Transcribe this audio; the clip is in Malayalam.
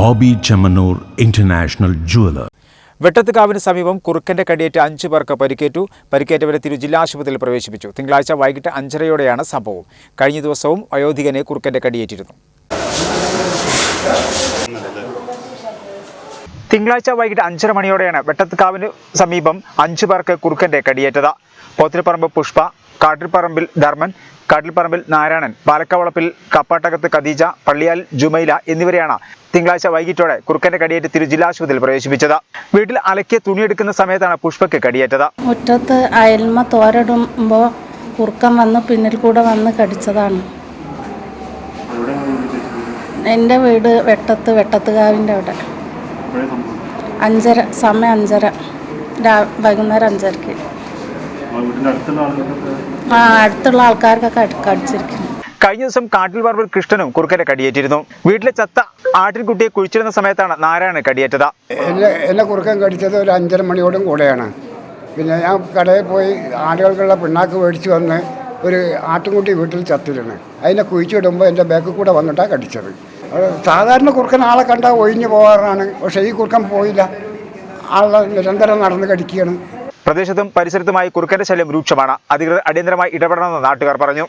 Bobby Chemmanur international jeweller. വെട്ടത്തുകാവിന് സമീപം കുറുക്കന്റെ കടിയേറ്റ് അഞ്ചു പേർക്ക് പരിക്കേറ്റു. പരിക്കേറ്റവരെ തിരു ജില്ലാ ആശുപത്രിയിൽ പ്രവേശിപ്പിച്ചു. തിങ്കളാഴ്ച വൈകിട്ട് അഞ്ചരയോടെയാണ് സംഭവം. കഴിഞ്ഞ ദിവസവും അയോധികനെ കുറുക്കന്റെ കടിയേറ്റിരുന്നു. തിങ്കളാഴ്ച വൈകിട്ട് അഞ്ചര മണിയോടെയാണ് വെട്ടത്തുകാവിന് സമീപം അഞ്ചു പേർക്ക് കുറുക്കന്റെ കടിയേറ്റത്. പോത്തിരിപ്പറമ്പ് പുഷ്പ കാട്ടിൽപ്പറമ്പിൽ ധർമ്മൻ കാട്ടിൽപ്പറമ്പിൽ നാരായണൻ പാലക്കവളപ്പിൽ കപ്പാട്ടകത്ത് ഖദീജ പള്ളിയാൽ ജുമൈല എന്നിവരെയാണ് തിങ്കളാഴ്ച വൈകിട്ടോടെ കുറുക്കന്റെ കടിയേറ്റ് തിരു ജില്ലാ ആശുപത്രിയിൽ പ്രവേശിപ്പിച്ചത്. വീട്ടിൽ അലക്കിയ തുണിയെടുക്കുന്ന സമയത്താണ് പുഷ്പയ്ക്ക് കടിയേറ്റത്. മുറ്റത്ത് അയൽമ തോരടുമ്പോൾ കുറുക്കൻ വന്ന് പിന്നിൽ കൂടെ വന്ന് കടിച്ചതാണ്. എന്റെ വീട് വെട്ടത്ത് വെട്ടത്തുകാവിന്റെ അവിടെ. അഞ്ചര സമയം അഞ്ചര. വൈകുന്നേരം അഞ്ചരക്ക്. ആ അടുത്തുള്ള ആൾക്കാർക്കൊക്കെ അടിച്ചിരിക്കുന്നു കടിച്ചിരിക്കുന്നു. കഴിഞ്ഞ ദിവസം കാട്ടിൽ പറമ്പിൽ കൃഷ്ണനും കുറുക്കനെ കടിയേറ്റിരുന്നു. വീട്ടിലെ ചത്ത ആട്ടിൻകുട്ടിയെ കുഴിച്ചിരുന്ന സമയത്താണ് നാരായണൻ കടിയേറ്റത്. എന്നെ എന്നെ കുറുക്കൻ കടിച്ചത് ഒരു അഞ്ചര മണിയോടും കൂടെയാണ്. പിന്നെ ഞാൻ കടയിൽ പോയി ആടുകൾക്കുള്ള പിണ്ണാക്ക് മേടിച്ചു വന്ന് ഒരു ആട്ടിൻകുട്ടി വീട്ടിൽ ചത്തിരുന്നു. അതിനെ കുഴിച്ചിടുമ്പോൾ എന്റെ ബാക്കിൽ കൂടെ വന്നിട്ടാണ് കടിച്ചത്. സാധാരണ കുറുക്കൻ ആളെ കണ്ടാൽ ഒഴിഞ്ഞു പോകാറാണ്. പക്ഷേ ഈ കുറുക്കൻ പോയില്ല. ആളെ നിരന്തരം നടന്ന് കടിക്കുകയാണ്. പ്രദേശത്തും പരിസരത്തുമായി കുറുക്കന്റെ ശല്യം രൂക്ഷമാണ്. അധികൃതർ അടിയന്തരമായി ഇടപെടണമെന്ന് നാട്ടുകാർ പറഞ്ഞു.